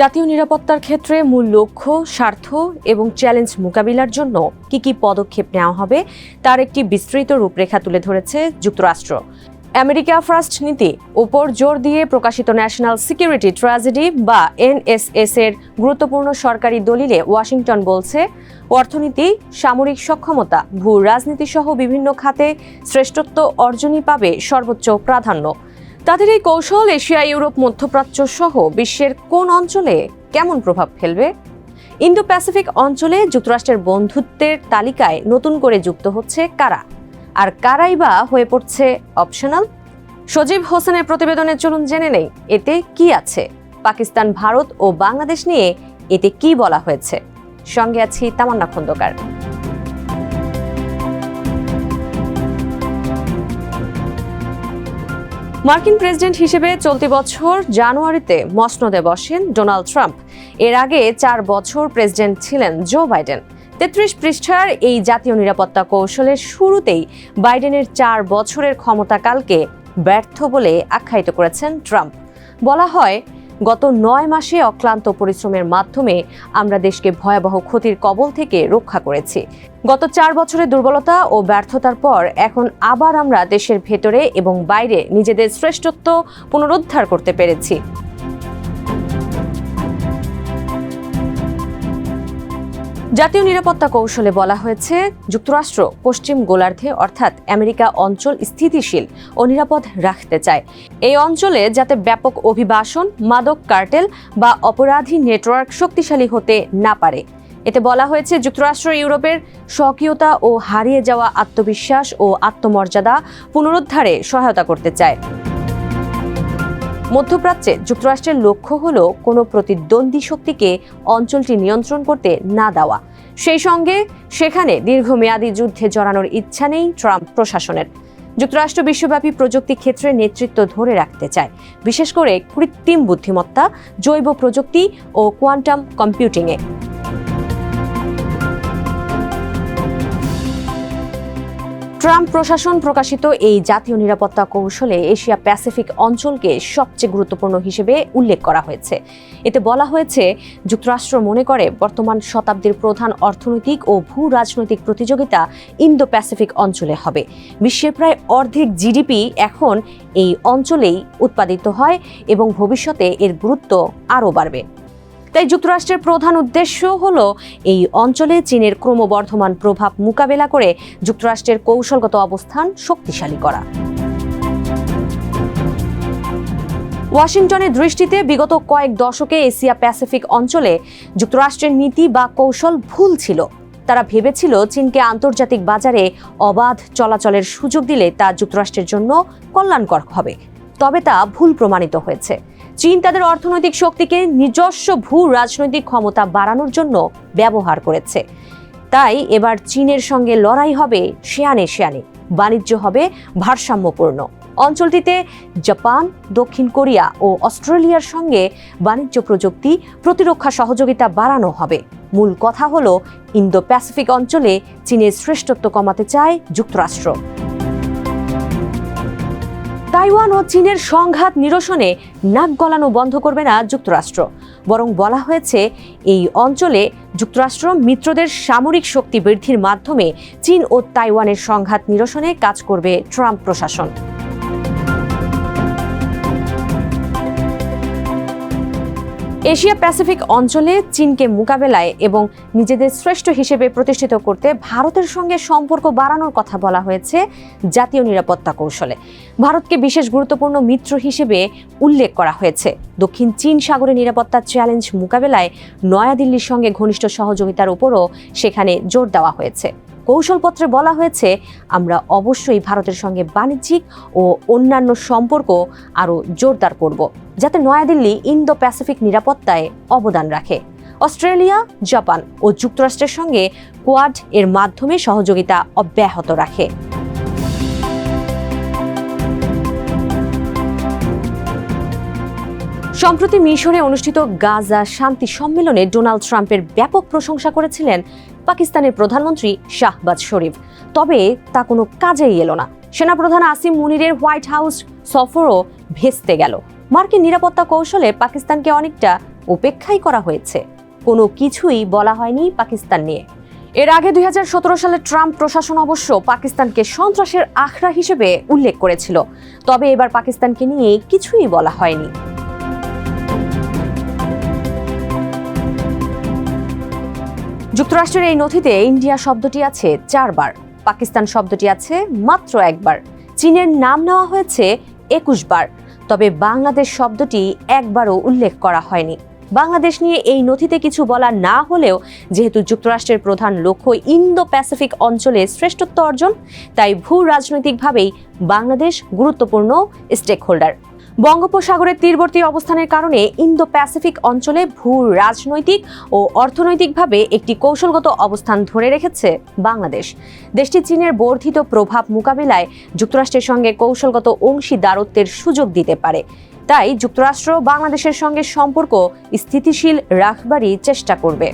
জাতীয় নিরাপত্তার ক্ষেত্রে মূল লক্ষ্য, স্বার্থ এবং চ্যালেঞ্জ মোকাবিলার জন্য কি কি পদক্ষেপ নেওয়া হবে তার একটি বিস্তৃত রূপরেখা তুলে ধরেছে যুক্তরাষ্ট্র। আমেরিকা ফার্স্ট নীতি, ওপর জোর দিয়ে প্রকাশিত ন্যাশনাল সিকিউরিটি ট্র্যাজেডি বা এনএসএস এর গুরুত্বপূর্ণ সরকারি দলিলে ওয়াশিংটন বলছে, অর্থনীতি, সামরিক সক্ষমতা, ভূ রাজনীতি সহ বিভিন্ন খাতে শ্রেষ্ঠত্ব অর্জনই পাবে সর্বোচ্চ প্রাধান্য। তাদের এই কৌশল এশিয়া, ইউরোপ, মধ্যপ্রাচ্য সহ বিশ্বের কোন অঞ্চলে কেমন প্রভাব ফেলবে? ইন্দো প্যাসিফিক অঞ্চলে যুক্তরাষ্ট্রের বন্ধুত্বের তালিকায় নতুন করে যুক্ত হচ্ছে কারা? আর কারাই বা হয়ে পড়ছে অপশনাল? সজীব হোসেনের প্রতিবেদনে চলুন জেনে নেই, এতে কি আছে? পাকিস্তান, ভারত ও বাংলাদেশ নিয়ে এতে কি বলা হয়েছে? সঙ্গে আছি তামান্না খন্দকার। মার্কিন প্রেসিডেন্ট হিসেবে চলতি বছর জানুয়ারিতে মসনদে বসেন ডোনাল্ড ট্রাম্প। এর আগে চার বছর প্রেসিডেন্ট ছিলেন জো বাইডেন। তেত্রিশ পৃষ্ঠার এই জাতীয় নিরাপত্তা কৌশলের শুরুতেই বাইডেনের চার বছরের ক্ষমতাকালকে ব্যর্থ বলে আখ্যায়িত করেছেন ট্রাম্প। বলা হয় গত নয় মাসে অক্লান্ত পরিশ্রমের মাধ্যমে আমরা দেশকে ভয়াবহ ক্ষতির কবল থেকে রক্ষা করেছি। গত চার বছরের দুর্বলতা ও ব্যর্থতার পর এখন আবার আমরা দেশের ভেতরে এবং বাইরে নিজেদের শ্রেষ্ঠত্ব পুনরুদ্ধার করতে পেরেছি। জাতীয় নিরাপত্তা কৌশলে বলা হয়েছে, যুক্তরাষ্ট্র পশ্চিম গোলার্ধে অর্থাৎ আমেরিকা অঞ্চল স্থিতিশীল ও নিরাপদ রাখতে চায়। এই অঞ্চলে যাতে ব্যাপক অভিবাসন, মাদক কার্টেল বা অপরাধী নেটওয়ার্ক শক্তিশালী হতে না পারে। এতে বলা হয়েছে, যুক্তরাষ্ট্র ইউরোপের স্বকীয়তা ও হারিয়ে যাওয়া আত্মবিশ্বাস ও আত্মমর্যাদা পুনরুদ্ধারে সহায়তা করতে চায়। মধ্যপ্রাচ্যে যুক্তরাষ্ট্রের লক্ষ্য হল কোনো প্রতিদ্বন্দ্বী শক্তিকে অঞ্চলটি নিয়ন্ত্রণ করতে না দেওয়া। সেই সঙ্গে সেখানে দীর্ঘমেয়াদী যুদ্ধে জড়ানোর ইচ্ছা নেই ট্রাম্প প্রশাসনের। যুক্তরাষ্ট্র বিশ্বব্যাপী প্রযুক্তি ক্ষেত্রে নেতৃত্ব ধরে রাখতে চায়। বিশেষ করে কৃত্রিম বুদ্ধিমত্তা, জৈব প্রযুক্তি ও কোয়ান্টাম কম্পিউটিংয়ে। ট্রাম্প প্রশাসন প্রকাশিত এই জাতীয় নিরাপত্তা কৌশলে এশিয়া প্যাসিফিক অঞ্চলকে সবচেয়ে গুরুত্বপূর্ণ হিসেবে উল্লেখ করা হয়েছে। এতে বলা হয়েছে, যুক্তরাষ্ট্র মনে করে বর্তমান শতাব্দীর প্রধান অর্থনৈতিক ও ভূ রাজনৈতিক প্রতিযোগিতা ইন্দো প্যাসিফিক অঞ্চলে হবে। বিশ্বের প্রায় অর্ধেক জিডিপি এখন এই অঞ্চলেই উৎপাদিত হয় এবং ভবিষ্যতে এর গুরুত্ব আরও বাড়বে। তাই যুক্তরাষ্ট্রের প্রধান উদ্দেশ্য হল এই অঞ্চলে চীনের ক্রমবর্ধমান প্রভাব মোকাবেলা করে যুক্তরাষ্ট্রের কৌশলগত অবস্থান শক্তিশালী করা। ওয়াশিংটনের দৃষ্টিতে বিগত কয়েক দশকে এশিয়া প্যাসিফিক অঞ্চলে যুক্তরাষ্ট্রের নীতি বা কৌশল ভুল ছিল। তারা ভেবেছিল চীনকে আন্তর্জাতিক বাজারে অবাধ চলাচলের সুযোগ দিলে তা যুক্তরাষ্ট্রের জন্য কল্যাণকর হবে। তবে তা ভুল প্রমাণিত হয়েছে। চীন তাদের অর্থনৈতিক শক্তিকে নিজস্ব ভূ রাজনৈতিক ক্ষমতা বাড়ানোর জন্য ব্যবহার করেছে। তাই এবার চীনের সঙ্গে লড়াই হবে শেয়ানে শেয়ানে বাণিজ্য হবে ভারসাম্যপূর্ণ। অঞ্চলটিতে জাপান, দক্ষিণ কোরিয়া ও অস্ট্রেলিয়ার সঙ্গে বাণিজ্য প্রযুক্তি প্রতিরক্ষা সহযোগিতা বাড়ানো হবে। মূল কথা হলো ইন্দো প্যাসিফিক অঞ্চলে চীনের শ্রেষ্ঠত্ব কমাতে চায় যুক্তরাষ্ট্র। তাইওয়ান ও চীনের সংঘাত নিরসনে নাক গলানো বন্ধ করবে না যুক্তরাষ্ট্র। বরং বলা হয়েছে, এই অঞ্চলে যুক্তরাষ্ট্র মিত্রদের সামরিক শক্তি বৃদ্ধির মাধ্যমে চীন ও তাইওয়ানের সংঘাত নিরসনে কাজ করবে ট্রাম্প প্রশাসন। এশিয়া প্যাসিফিক অঞ্চলে চীনকে মোকাবেলায় এবং নিজেদের শ্রেষ্ঠ হিসেবে প্রতিষ্ঠিত করতে ভারতের সঙ্গে সম্পর্ক বাড়ানোর কথা বলা হয়েছে জাতীয় নিরাপত্তা কৌশলে। ভারতকে বিশেষ গুরুত্বপূর্ণ মিত্র হিসেবে উল্লেখ করা হয়েছে। দক্ষিণ চীন সাগরে নিরাপত্তার চ্যালেঞ্জ মোকাবেলায় নয়াদিল্লির সঙ্গে ঘনিষ্ঠ সহযোগিতার উপরও সেখানে জোর দেওয়া হয়েছে। কৌশলপত্রে বলা হয়েছে, আমরা অবশ্যই ভারতের সঙ্গে বাণিজ্যিক ও অন্যান্য সম্পর্ক আরও জোরদার করব, যাতে নয়াদিল্লি ইন্দো প্যাসিফিক নিরাপত্তায় অবদান রাখে। অস্ট্রেলিয়া, জাপান ও যুক্তরাষ্ট্রের সঙ্গে কোয়াড এর মাধ্যমে সহযোগিতা অব্যাহত রাখে। সম্প্রতি মিশরে অনুষ্ঠিত গাজা শান্তি সম্মেলনে ডোনাল্ড ট্রাম্পের ব্যাপক প্রশংসা করেছিলেন পাকিস্তানের প্রধানমন্ত্রী শাহবাজ শরীফ। তবে তা কোনো কাজেই এলো না। সেনাপ্রধান আসিম মুনিরের হোয়াইট হাউস সফরও ভেস্তে গেল। মার্কিন নিরাপত্তা কৌশলে পাকিস্তানকে অনেকটা উপেক্ষাই করা হয়েছে। কোনো কিছুই বলা হয়নি পাকিস্তান নিয়ে। এর আগে দুই হাজার সতেরো সালে ট্রাম্প প্রশাসন অবশ্য পাকিস্তানকে সন্ত্রাসের আখড়া হিসেবে উল্লেখ করেছিল। তবে এবার পাকিস্তানকে নিয়ে কিছুই বলা হয়নি। যুক্তরাষ্ট্রের এই নথিতে ইন্ডিয়া শব্দটি আছে চারবার, পাকিস্তান শব্দটি আছে মাত্র একবার। চীনের নাম নেওয়া হয়েছে একুশ বার তবে বাংলাদেশ শব্দটি একবারও উল্লেখ করা হয়নি। বাংলাদেশ নিয়ে এই নথিতে কিছু বলা না হলেও, যেহেতু যুক্তরাষ্ট্রের প্রধান লক্ষ্য ইন্দো প্যাসিফিক অঞ্চলে শ্রেষ্ঠত্ব অর্জন, তাই ভূ রাজনৈতিকভাবেই বাংলাদেশ গুরুত্বপূর্ণ স্টেক হোল্ডার বঙ্গোপসাগরের তীরবর্তী অবস্থানের কারণে ইন্দো প্যাসিফিক অঞ্চলে ভূ, রাজনৈতিক ও অর্থনৈতিকভাবে একটি কৌশলগত অবস্থান ধরে রেখেছে বাংলাদেশ। দেশটি চীনের বর্ধিত প্রভাব মোকাবিলায় যুক্তরাষ্ট্রের সঙ্গে কৌশলগত অংশীদারত্বের সুযোগ দিতে পারে। তাই যুক্তরাষ্ট্র বাংলাদেশের সঙ্গে সম্পর্ক স্থিতিশীল রাখবারই চেষ্টা করবে।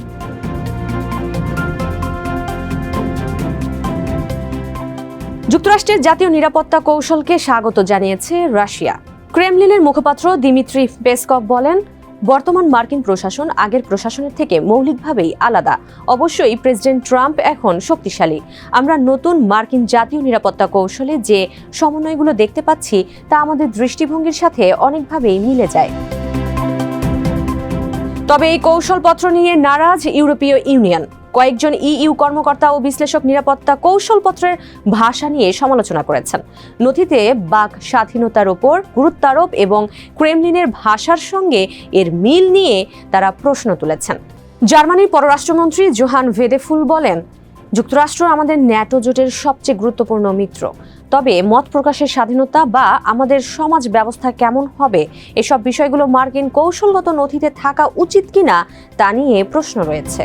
যুক্তরাষ্ট্রের জাতীয় নিরাপত্তা কৌশলকে স্বাগত জানিয়েছে রাশিয়া। ক্রেমলিনের মুখপাত্র দিমিত্রি পেসকভ বলেন, বর্তমান মার্কিন প্রশাসন আগের প্রশাসনের থেকে মৌলিকভাবেই আলাদা। অবশ্যই প্রেসিডেন্ট ট্রাম্প এখন শক্তিশালী। আমরা নতুন মার্কিন জাতীয় নিরাপত্তা কৌশলে যে সমন্বয়গুলো দেখতে পাচ্ছি, তা আমাদের দৃষ্টিভঙ্গির সাথে অনেকভাবেই মিলে যায়। তবে এই কৌশলপত্র নিয়ে নারাজ ইউরোপীয় ইউনিয়ন। কয়েকজন ইইউ কর্মকর্তা ও বিশ্লেষক নিরাপত্তা কৌশলপত্রের ভাষা নিয়ে সমালোচনা করেছেন। নথিতে বাক স্বাধীনতার ওপর গুরুত্বারোপ এবং ক্রেমলিনের ভাষার সঙ্গে এর মিল নিয়ে তারা প্রশ্ন তুলেছেন। জার্মানির পররাষ্ট্রমন্ত্রী জোহান ভেদেফুল বলেন, যুক্তরাষ্ট্র আমাদের ন্যাটো জোটের সবচেয়ে গুরুত্বপূর্ণ মিত্র। তবে মত প্রকাশের স্বাধীনতা বা আমাদের সমাজ ব্যবস্থা কেমন হবে, এসব বিষয়গুলো মার্কিন কৌশলগত নথিতে থাকা উচিত কিনা তা নিয়ে প্রশ্ন রয়েছে।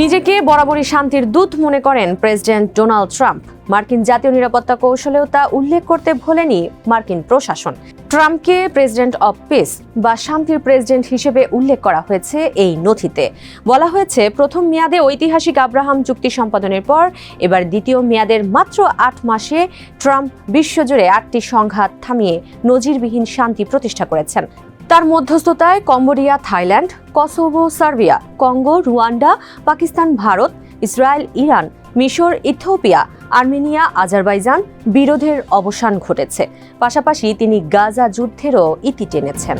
নিজেকে বরাবরই শান্তির দূত মনে করেন প্রেসিডেন্ট ডোনাল্ড ট্রাম্প। মার্কিন জাতীয় নিরাপত্তা কৌশলেও তা উল্লেখ করতে ভোলেনি মার্কিন প্রশাসন। ট্রাম্পকে প্রেসিডেন্ট অব পিস বা শান্তির প্রেসিডেন্ট হিসেবে উল্লেখ করা হয়েছে এই নথিতে। বলা হয়েছে, প্রথম মেয়াদে ঐতিহাসিক আব্রাহাম চুক্তি সম্পাদনের পর এবার দ্বিতীয় মেয়াদের মাত্র আট মাসে ট্রাম্প বিশ্বজুড়ে আটটি সংঘাত থামিয়ে নজিরবিহীন শান্তি প্রতিষ্ঠা করেছেন। তার মধ্যস্থতায় Cambodia, Thailand, Kosovo, Serbia, Congo, Rwanda, Pakistan, Bharat, Israel, Iran, মিশর, ইথিওপিয়া, আর্মেনিয়া, আজারবাইজান বিরোধের অবসান ঘটেছে। পাশাপাশি তিনি গাজা যুদ্ধেরও ইতি টেনেছেন।